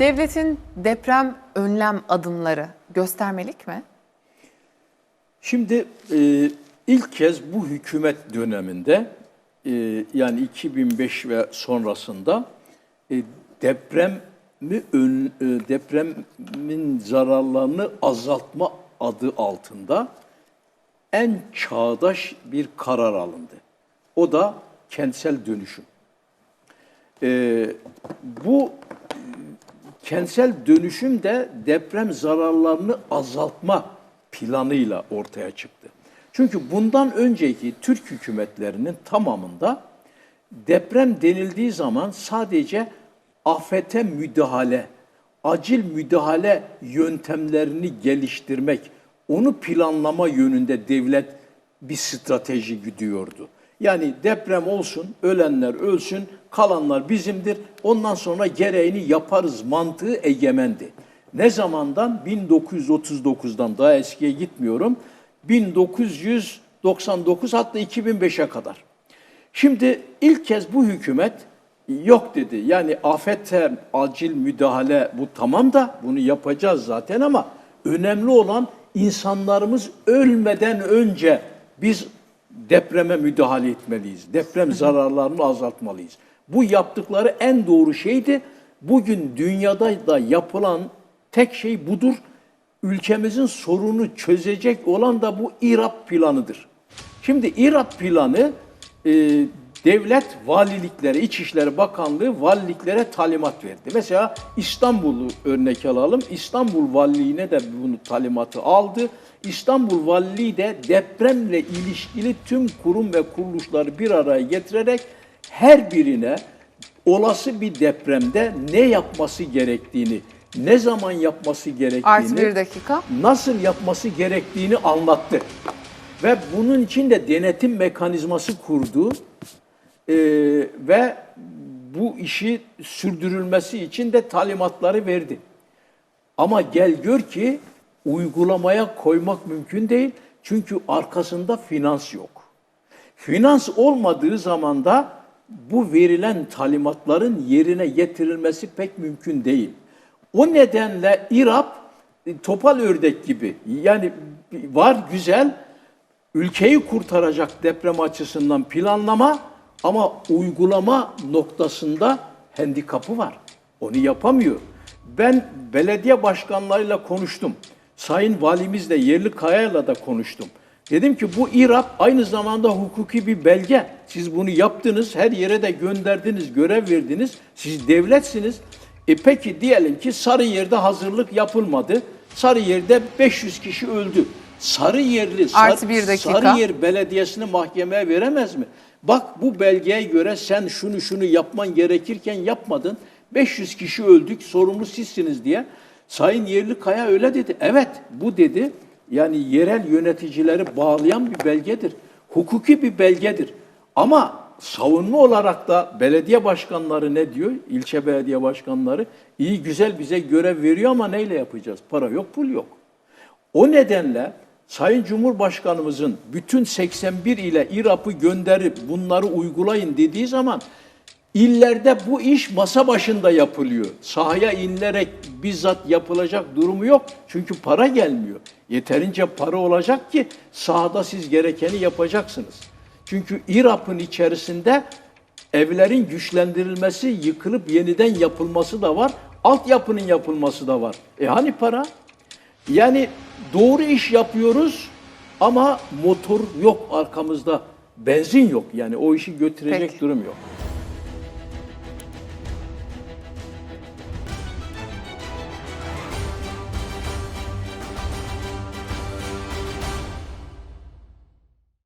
Devletin deprem önlem adımları göstermelik mi? Şimdi e, ilk kez bu hükümet döneminde e, yani 2005 ve sonrasında e, depremi ön, e, depremin zararlarını azaltma adı altında en çağdaş bir karar alındı. O da kentsel dönüşüm. E, bu kentsel dönüşüm de deprem zararlarını azaltma planıyla ortaya çıktı. Çünkü bundan önceki Türk hükümetlerinin tamamında deprem denildiği zaman sadece afete müdahale, acil müdahale yöntemlerini geliştirmek, onu planlama yönünde devlet bir strateji güdüyordu. Yani deprem olsun, ölenler ölsün, kalanlar bizimdir. Ondan sonra gereğini yaparız mantığı egemendi. Ne zamandan? 1939'dan daha eskiye gitmiyorum. 1999 hatta 2005'e kadar. Şimdi ilk kez bu hükümet yok dedi. Yani afete acil müdahale bu tamam da bunu yapacağız zaten ama önemli olan insanlarımız ölmeden önce biz depreme müdahale etmeliyiz. Deprem zararlarını azaltmalıyız. Bu yaptıkları en doğru şeydi. Bugün dünyada da yapılan tek şey budur. Ülkemizin sorunu çözecek olan da bu İRAP planıdır. Şimdi İRAP planı e, devlet valiliklere, İçişleri Bakanlığı valiliklere talimat verdi. Mesela İstanbul'u örnek alalım. İstanbul Valiliğine de bunu talimatı aldı. İstanbul Valiliği de depremle ilişkili tüm kurum ve kuruluşları bir araya getirerek her birine olası bir depremde ne yapması gerektiğini, ne zaman yapması gerektiğini, Artı bir dakika. nasıl yapması gerektiğini anlattı. Ve bunun için de denetim mekanizması kurdu. Ee, ve bu işi sürdürülmesi için de talimatları verdi. Ama gel gör ki uygulamaya koymak mümkün değil. Çünkü arkasında finans yok. Finans olmadığı zaman da bu verilen talimatların yerine getirilmesi pek mümkün değil. O nedenle İRAP e, topal ördek gibi yani var güzel ülkeyi kurtaracak deprem açısından planlama ama uygulama noktasında handikapı var. Onu yapamıyor. Ben belediye başkanlarıyla konuştum. Sayın Valimizle, Yerli Kaya'yla da konuştum. Dedim ki bu İRAP aynı zamanda hukuki bir belge. Siz bunu yaptınız, her yere de gönderdiniz, görev verdiniz. Siz devletsiniz. E peki diyelim ki Sarıyer'de hazırlık yapılmadı. Sarıyer'de 500 kişi öldü. Sarıyerli, Sar, Artı bir dakika. Sarıyer Belediyesi'ni mahkemeye veremez mi? Bak bu belgeye göre sen şunu şunu yapman gerekirken yapmadın. 500 kişi öldük, sorumlu sizsiniz diye. Sayın Yerli Kaya öyle dedi. Evet bu dedi. Yani yerel yöneticileri bağlayan bir belgedir. Hukuki bir belgedir. Ama savunma olarak da belediye başkanları ne diyor? İlçe belediye başkanları iyi güzel bize görev veriyor ama neyle yapacağız? Para yok, pul yok. O nedenle Sayın Cumhurbaşkanımızın bütün 81 ile İRAP'ı gönderip bunları uygulayın dediği zaman illerde bu iş masa başında yapılıyor. Sahaya inilerek bizzat yapılacak durumu yok. Çünkü para gelmiyor. Yeterince para olacak ki sahada siz gerekeni yapacaksınız. Çünkü İRAP'ın içerisinde evlerin güçlendirilmesi, yıkılıp yeniden yapılması da var. Altyapının yapılması da var. E hani para? Yani doğru iş yapıyoruz ama motor yok arkamızda. Benzin yok yani o işi götürecek Peki. durum yok.